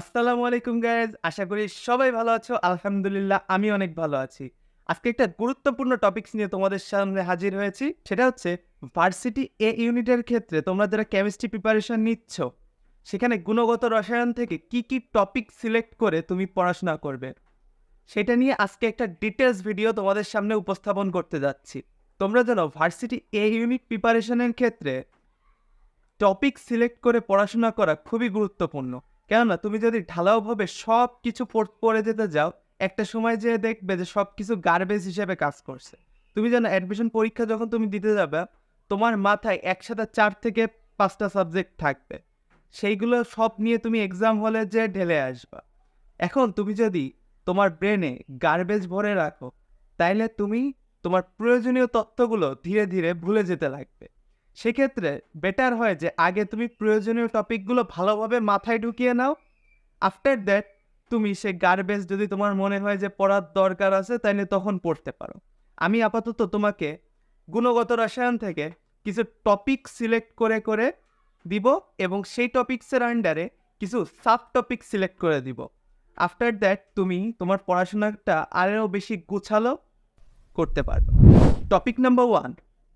আসসালামু আলাইকুম গাইজ আশা করি সবাই ভালো আছো। আলহামদুলিল্লাহ, আমি অনেক ভালো আছি। আজকে একটা গুরুত্বপূর্ণ টপিকস নিয়ে তোমাদের সামনে হাজির হয়েছি। সেটা হচ্ছে ভার্সিটি এ ইউনিটের ক্ষেত্রে তোমরা যারা কেমিস্ট্রি প্রিপারেশন নিচ্ছ, সেখানে গুণগত রসায়ন থেকে কি কি টপিক সিলেক্ট করে তুমি পড়াশোনা করবে, সেটা নিয়ে আজকে একটা ডিটেলস ভিডিও তোমাদের সামনে উপস্থাপন করতে যাচ্ছি। তোমরা জানো ভার্সিটি এ ইউনিট প্রিপারেশনের ক্ষেত্রে টপিক সিলেক্ট করে পড়াশোনা করা খুবই গুরুত্বপূর্ণ। কেননা তুমি যদি ঢালাওভাবে সব কিছু পড়ে যেতে যাও, একটা সময় যেয়ে দেখবে যে সব কিছু গার্বেজ হিসেবে কাজ করছে। তুমি জানো অ্যাডমিশন পরীক্ষা যখন তুমি দিতে যাবে, তোমার মাথায় একসাথে চার থেকে পাঁচটা সাবজেক্ট থাকবে। সেইগুলো সব নিয়ে তুমি এক্সাম হলে যে ঢেলে আসবা। এখন তুমি যদি তোমার ব্রেনে গার্বেজ ভরে রাখো, তাইলে তুমি তোমার প্রয়োজনীয় তথ্যগুলো ধীরে ধীরে ভুলে যেতে লাগবে। সেক্ষেত্রে বেটার হয় যে আগে তুমি প্রয়োজনীয় টপিকগুলো ভালোভাবে মাথায় ঢুকিয়ে নাও। আফটার দ্যাট তুমি সে গার্বেজ যদি তোমার মনে হয় যে পড়ার দরকার আছে তাহলে তখন পড়তে পারো। আমি আপাতত তোমাকে গুণগত রসায়ন থেকে কিছু টপিক সিলেক্ট করে করে দিব এবং সেই টপিক্সের আন্ডারে কিছু সাব টপিক সিলেক্ট করে দিব। আফটার দ্যাট তুমি তোমার পড়াশোনাটা আরও বেশি গুছালো, করতে পারবে। টপিক নাম্বার ওয়ান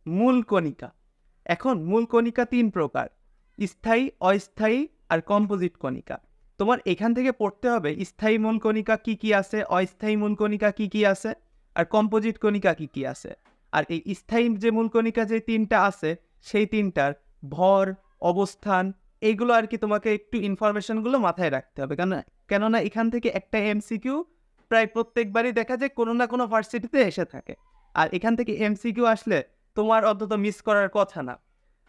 মূল কণিকা। এখন মূল কণিকা তিন প্রকার, স্থায়ী, অস্থায়ী আর কম্পোজিট কণিকা। তোমার এখান থেকে পড়তে হবে স্থায়ী মূল কণিকা কী কি আছে, অস্থায়ী মূল কণিকা কী কি আছে, আর কম্পোজিট কণিকা কী কী আছে। আর এই স্থায়ী যে মূল কণিকা যে তিনটা আছে, সেই তিনটার ভর, অবস্থান এইগুলো আর কি তোমাকে একটু ইনফরমেশনগুলো মাথায় রাখতে হবে। কেন কেননা এখান থেকে একটা এমসিকিউ প্রায় প্রত্যেকবারই দেখা যায় কোনো না কোনো ভার্সিটিতে এসে থাকে। আর এখান থেকে এমসিকিউ আসলে তোমার অন্তত মিস করার কথা না।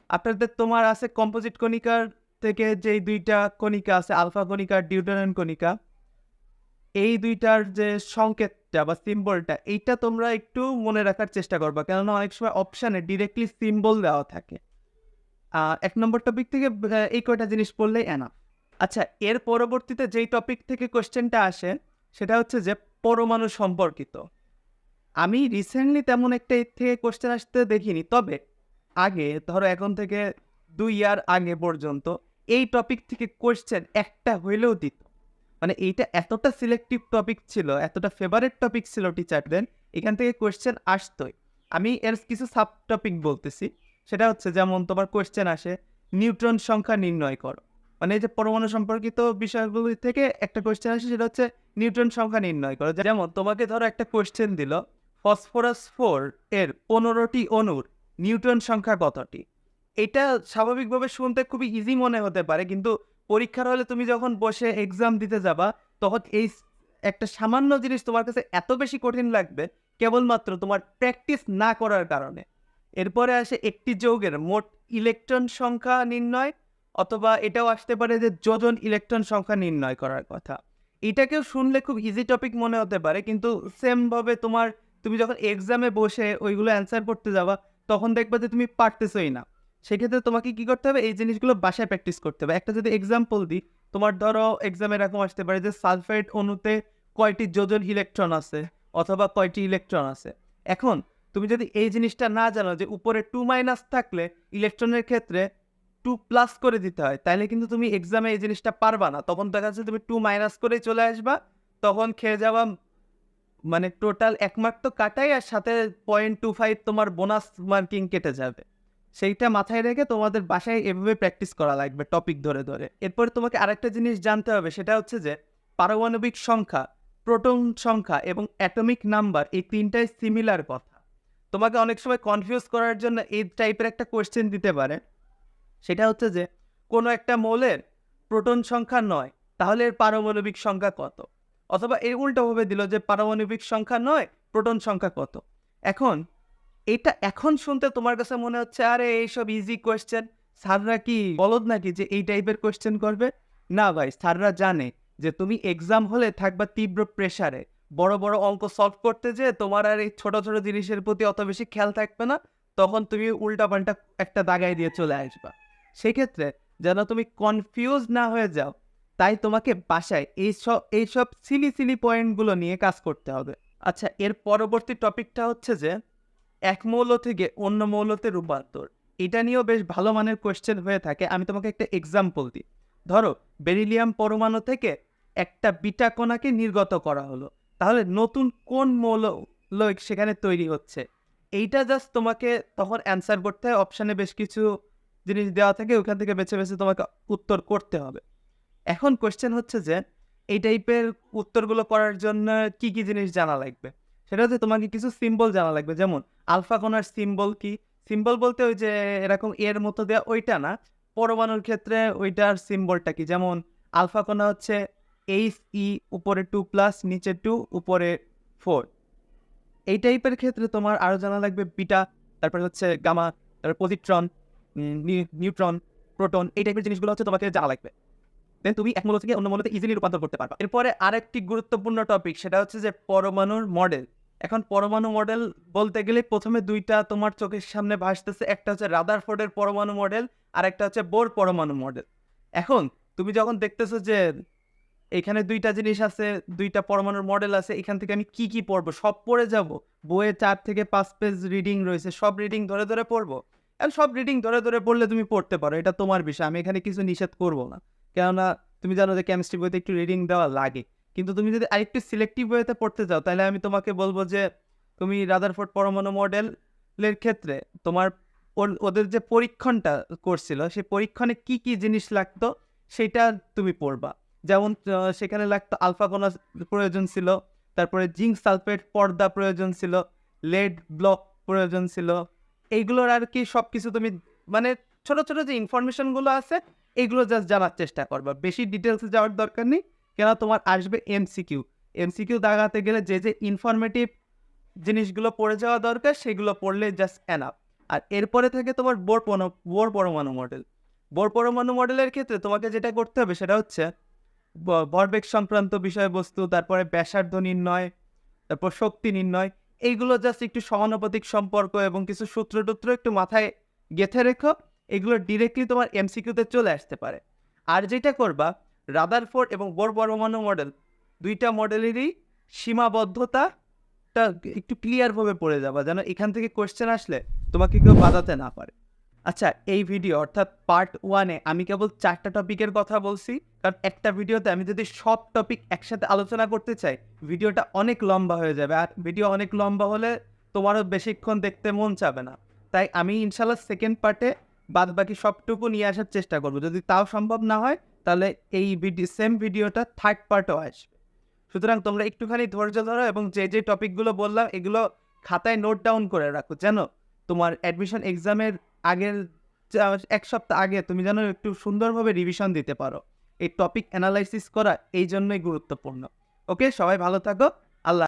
আপনাদের তোমার আছে কম্পোজিট কণিকার থেকে যেই দুইটা কণিকা আছে আলফা কণিকা ডিউটারান কণিকা, এই দুইটার যে সংকেতটা বা সিম্বলটা এইটা তোমরা একটু মনে রাখার চেষ্টা করবা। কেননা অনেক সময় অপশানে ডিরেক্টলি সিম্বল দেওয়া থাকে। এক নম্বর টপিক থেকে এই কয়টা জিনিস পড়লেই এনা আচ্ছা এর পরবর্তীতে যেই টপিক থেকে কোয়েশ্চেনটা আসে, সেটা হচ্ছে যে পরমাণু সম্পর্কিত। আমি রিসেন্টলি তেমন একটা এর থেকে কোশ্চেন আসতে দেখিনি। তবে আগে, ধরো এখন থেকে দুই ইয়ার আগে পর্যন্ত এই টপিক থেকে কোশ্চেন একটা হইলেও দিত। মানে এইটা এতটা সিলেক্টিভ টপিক ছিল, এতটা ফেভারেট টপিক ছিল টিচারদের এখান থেকে কোয়েশ্চেন আসতোই। আমি এর কিছু সাব টপিক বলতেছি। সেটা হচ্ছে যেমন তোমার কোয়েশ্চেন আসে নিউট্রন সংখ্যা নির্ণয় করো। মানে এই যে পরমাণু সম্পর্কিত বিষয়গুলি থেকে একটা কোশ্চেন আসে, সেটা হচ্ছে নিউট্রন সংখ্যা নির্ণয় করো। যেমন তোমাকে ধরো একটা কোশ্চেন দিল ফসফরাস ফোর এর পনেরোটি অণুর নিউটন সংখ্যা কতটি? এটা স্বাভাবিকভাবে শুনতে খুবই ইজি মনে হতে পারে, কিন্তু পরীক্ষার হলে তুমি যখন বসে এক্সাম দিতে যাবা, তখন এই একটা সামান্য জিনিস তোমার কাছে এত বেশি কঠিন লাগবে, কেবলমাত্র তোমার প্র্যাকটিস না করার কারণে। এরপরে আসে একটি যৌগের, মোট ইলেকট্রন সংখ্যা নির্ণয়, অথবা এটাও আসতে পারে যে যোজন ইলেকট্রন সংখ্যা নির্ণয় করার কথা। এটাকেও শুনলে খুব ইজি টপিক মনে হতে পারে, কিন্তু সেমভাবে তোমার তুমি যখন এক্সামে বসে ওইগুলো অ্যান্সার করতে যাবা, তখন দেখবে যে তুমি পারতেছই না। সেক্ষেত্রে তোমাকে কি করতে হবে? এই জিনিসগুলো বাসায় প্র্যাকটিস করতে হবে। একটা যদি এক্সাম্পল দিই, তোমার ধরো এক্সামে এরকম আসতে পারে যে সালফেট অণুতে কয়টি যোজন ইলেকট্রন আছে অথবা কয়টি ইলেকট্রন আছে। এখন তুমি যদি এই জিনিসটা না জানো যে উপরে টু মাইনাস থাকলে ইলেকট্রনের ক্ষেত্রে টু প্লাস করে দিতে হয় তাহলে কিন্তু তুমি এক্সামে এই জিনিসটা পারবা না। তখন দেখা যাচ্ছে তুমি টু মাইনাস করেই চলে আসবা, তখন খেয়ে যাওয়া মানে টোটাল এক মার্ক তো কাটাই আর সাথে পয়েন্ট টু ফাইভ তোমার বোনাস মার্কিং কেটে যাবে। সেইটা মাথায় রেখে তোমাদের বাসায় এভাবে প্র্যাকটিস করা লাগবে টপিক ধরে ধরে। এরপরে তোমাকে আরেকটা জিনিস জানতে হবে, সেটা হচ্ছে যে পারমাণবিক সংখ্যা প্রোটন সংখ্যা এবং অ্যাটমিক নাম্বার এই তিনটাই সিমিলার কথা। তোমাকে অনেক সময় কনফিউজ করার জন্য এই টাইপের একটা কোয়েশ্চেন দিতে পারে। সেটা হচ্ছে যে কোনো একটা মৌলের প্রোটন সংখ্যা নয়, তাহলে এর পারমাণবিক সংখ্যা কত? অথবা এর উল্টোভাবে দিল যে পারমাণবিক সংখ্যা নয়, প্রোটন সংখ্যা কত? এখন, এটা এখন শুনতে তোমার কাছে মনে হচ্ছে, আরে এইসব ইজি কোয়েশ্চেন স্যাররা কি বলদ নাকি যে এই টাইপের কোয়েশ্চেন করবে? না ভাই, স্যাররা জানে যে তুমি এক্সাম হলে থাকবা তীব্র প্রেসারে বড় বড় অঙ্ক সলভ করতে যে তোমার আর এই ছোট ছোট জিনিসের প্রতি অত বেশি খেয়াল থাকবে না, তখন তুমি উল্টাপাল্টা একটা দাগায় দিয়ে চলে আসবা। সেক্ষেত্রে যেন তুমি কনফিউজ না হয়ে যাও তাই তোমাকে বাসায় এইসব এইসব সিলি সিলি পয়েন্টগুলো নিয়ে কাজ করতে হবে। আচ্ছা এর পরবর্তী টপিকটা হচ্ছে যে, এক মৌল থেকে অন্য মৌলতে রূপান্তর। এটা নিয়েও বেশ ভালো মানের কোয়েশ্চেন হয়ে থাকে। আমি তোমাকে একটা এক্সাম্পল দিই। ধরো বেরিলিয়াম পরমাণু থেকে একটা বিটা কণাকে নির্গত করা হলো। তাহলে নতুন কোন মৌল সেখানে তৈরি হচ্ছে? এইটা জাস্ট তোমাকে তখন অ্যান্সার করতে হয়। অপশানে বেশ কিছু জিনিস দেওয়া থাকে। ওখান থেকে বেছে বেছে তোমাকে উত্তর করতে হবে। এখন কোয়েশ্চেন হচ্ছে যে, এই টাইপের উত্তরগুলো করার জন্য কি কি জিনিস জানা লাগবে? সেটা হচ্ছে তোমাকে কিছু সিম্বল জানা লাগবে। যেমন আলফা কোনার সিম্বল কি? সিম্বল বলতে ওই যে এরকম এর মতো দেওয়া ওইটা না। পরমাণুর ক্ষেত্রে ওইটার সিম্বলটা কি? যেমন আলফা কোনা হচ্ছে এইচ ই উপরে টু প্লাস নিচে টু উপরে ফোর এই টাইপের ক্ষেত্রে তোমার আরও জানা লাগবে বিটা তারপরে হচ্ছে গামা তারপর পজিট্রন নিউট্রন প্রোটন এই টাইপের জিনিসগুলো হচ্ছে তোমাকে জানা লাগবে। দেন তুমি এক মূল থেকে অন্য মূলতে ইজিলি রূপান্তর করতে পারবা। এরপরে আরেকটি গুরুত্বপূর্ণ টপিক সেটা হচ্ছে যে পরমাণুর মডেল এখন পরমাণু মডেল বলতে গেলে প্রথমে দুইটা তোমার চোখের সামনে ভাসতেছে, একটা হচ্ছে রাদারফোর্ডের পরমাণু মডেল আর একটা হচ্ছে বোর পরমাণু মডেল এখন তুমি যখন দেখতেছো যে এখানে দুইটা জিনিস আছে, দুইটা পরমাণুর মডেল আছে, এখান থেকে আমি কি কি পড়ব? সব পড়ে যাব। বইয়ে চার থেকে পাঁচ পেজ রিডিং রয়েছে, সব রিডিং ধরে ধরে পড়ব। আর সব রিডিং ধরে ধরে পড়লে তুমি পড়তে পারো, এটা তোমার বিষয়, আমি এখানে কিছু নিষেধ করব না। কেননা তুমি জানো যে কেমিস্ট্রি বইতে একটু রিডিং দেওয়া লাগে। কিন্তু তুমি যদি আরেকটু সিলেক্টিভ ওয়েতে পড়তে চাও, তাহলে আমি তোমাকে বলব যে তুমি রাদারফোর্ড পরমাণু মডেলের ক্ষেত্রে তোমার ওদের যে পরীক্ষণটা করছিল, সেই পরীক্ষণে কি কি জিনিস লাগতো সেটা তুমি পড়বা। যেমন সেখানে লাগতো আলফা কোনা প্রয়োজন ছিল, তারপরে জিঙ্ক সালফেট পর্দা প্রয়োজন ছিল লেড ব্লক প্রয়োজন ছিল। এইগুলোর আর কি সব কিছু তুমি মানে ছোট ছোট যে ইনফরমেশনগুলো আছে এইগুলো জাস্ট জানার চেষ্টা করবা। বেশি ডিটেলসে যাওয়ার দরকার নেই। কেন তোমার আসবে এমসিকিউ এমসিকিউ দাগাতে গেলে যে যে ইনফরমেটিভ জিনিসগুলো পড়ে যাওয়া দরকার, সেগুলো পড়লে জাস্ট এনাফ আর এরপরে থেকে তোমার বোর বোর পরমাণু মডেল বোর পরমাণু মডেলের ক্ষেত্রে তোমাকে যেটা করতে হবে সেটা হচ্ছে, ব- ভরবেগ সংক্রান্ত বিষয়বস্তু, তারপরে ব্যাসার্ধ নির্ণয়, তারপর শক্তি নির্ণয়। এইগুলো জাস্ট একটু সমানুপাতিক সম্পর্ক এবং কিছু সূত্র টুত্র একটু মাথায় গেঁথে রেখো। এগুলো ডিরেক্টলি তোমার এমসিকিউতে চলে আসতে পারে। আর যেটা করবা রাদার রাদারফোর্ড এবং বোর পরমাণু মডেল দুইটা মডেলেরই সীমাবদ্ধতাটা একটু ক্লিয়ারভাবে পড়ে যাবা, যেন এখান থেকে কোয়েশ্চেন আসলে তোমাকে কেউ বাজাতে না পারে। আচ্ছা এই ভিডিও অর্থাৎ পার্ট ওয়ানে আমি কেবল চারটা টপিকের কথা বলছি, কারণ একটা ভিডিওতে আমি যদি সব টপিক একসাথে আলোচনা করতে চাই ভিডিওটা অনেক লম্বা হয়ে যাবে। আর ভিডিও অনেক লম্বা হলে তোমারও বেশিক্ষণ দেখতে মন চাবে না। তাই আমি ইনশাল্লাহ সেকেন্ড পার্টে বাদ বাকি সবটুকু নিয়ে আসার চেষ্টা করব। যদি তাও সম্ভব না হয়, তাহলে এই ভিডিও সেম ভিডিওটা থার্ড পার্টও আসবে। সুতরাং তোমরা একটুখানি ধৈর্য ধরো এবং যে যে টপিকগুলো বললাম, এগুলো খাতায় নোট ডাউন করে রাখো। যেন তোমার অ্যাডমিশন এক্সামের আগের এক সপ্তাহ আগে তুমি যেন একটু সুন্দরভাবে রিভিশন দিতে পারো। এই টপিক অ্যানালাইসিস করা এই জন্যই গুরুত্বপূর্ণ। ওকে সবাই ভালো থাকো। আল্লাহ